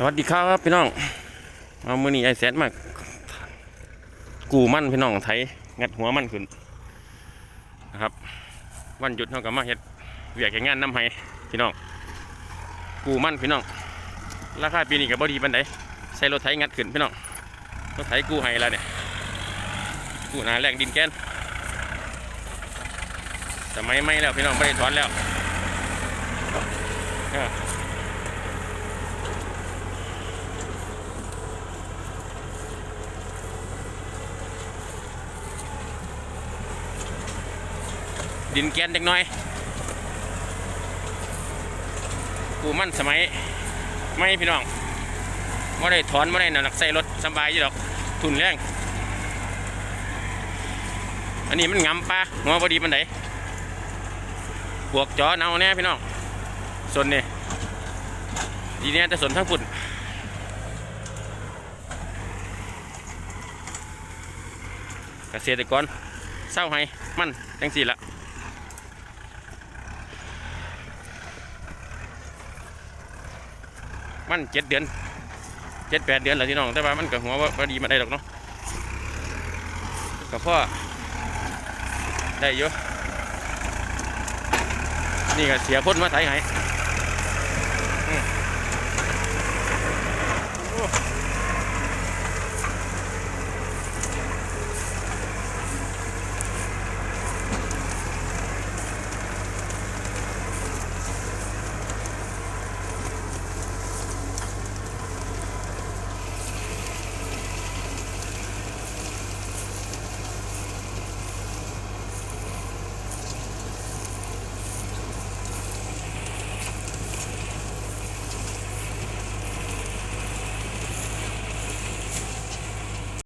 สวัสดีครับพี่น้องเอามือนี้ไอแซดมากูมั่นพี่น้องไทยงัดหัวมั่นขึ้นนะครับ วันหยุดเท่ากับมาเฮ็ดเวียกแข่งงานน้ำไห้พี่น้อง กูมั่นพี่น้อง ราคาปีนี้กับบอดีปันไดใช้รถไถงัดขึ้นพี่น้อง รถไถกูไห้แล้วเนี่ย กูนาแรงดินแกนสมัยไม่แล้วพี่น้องไม่ได้ถอนแล้ว ดินแกนเด็กน้อยกูมั่นสมัยไม่พี่น้องไม่ได้ถอนไม่ได้หนักใส่รถสบายอยู่ดอกทุนแรงอันนี้มันงำปลาหัวพอดีปันไดบวกจอเนาแน่พี่น้องส่วนนี่ดีเนี่ยแต่ส่วนทั้งฝุ่นเกษตรกรเศร้าให้มันจังสี่ละ มันเจ็ดเดือนเจ็ดแปดเดือนแล้วที่น้อง แต่ว่ามันกับหัวว่าดีมาได้หรอกเนาะกับพ่อได้เยอะนี่ก็เสียพ้นมาไถให้อืม